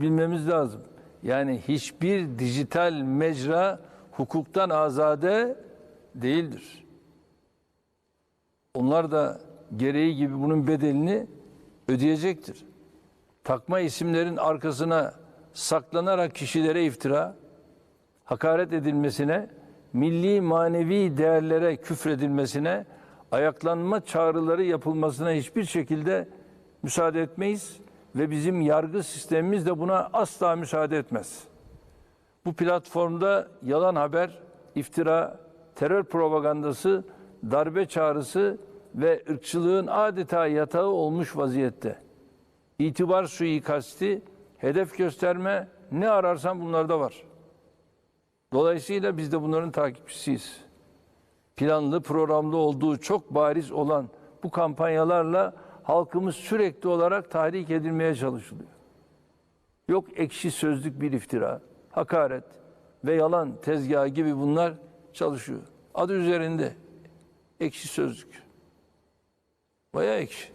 bilmemiz lazım. Yani hiçbir dijital mecra hukuktan azade değildir. Onlar da gereği gibi bunun bedelini ödeyecektir. Takma isimlerin arkasına saklanarak kişilere iftira, hakaret edilmesine, milli manevi değerlere küfredilmesine, ayaklanma çağrıları yapılmasına hiçbir şekilde müsaade etmeyiz ve bizim yargı sistemimiz de buna asla müsaade etmez. Bu platformda yalan haber, iftira, terör propagandası, darbe çağrısı ve ırkçılığın adeta yatağı olmuş vaziyette. İtibar suikasti, hedef gösterme ne ararsan bunlarda var. Dolayısıyla biz de bunların takipçisiyiz. Planlı, programlı olduğu çok bariz olan bu kampanyalarla halkımız sürekli olarak tahrik edilmeye çalışılıyor. Yok ekşi sözlük bir iftira, hakaret ve yalan tezgahı gibi bunlar çalışıyor. Adı üzerinde ekşi sözlük. Bayağı ekşi.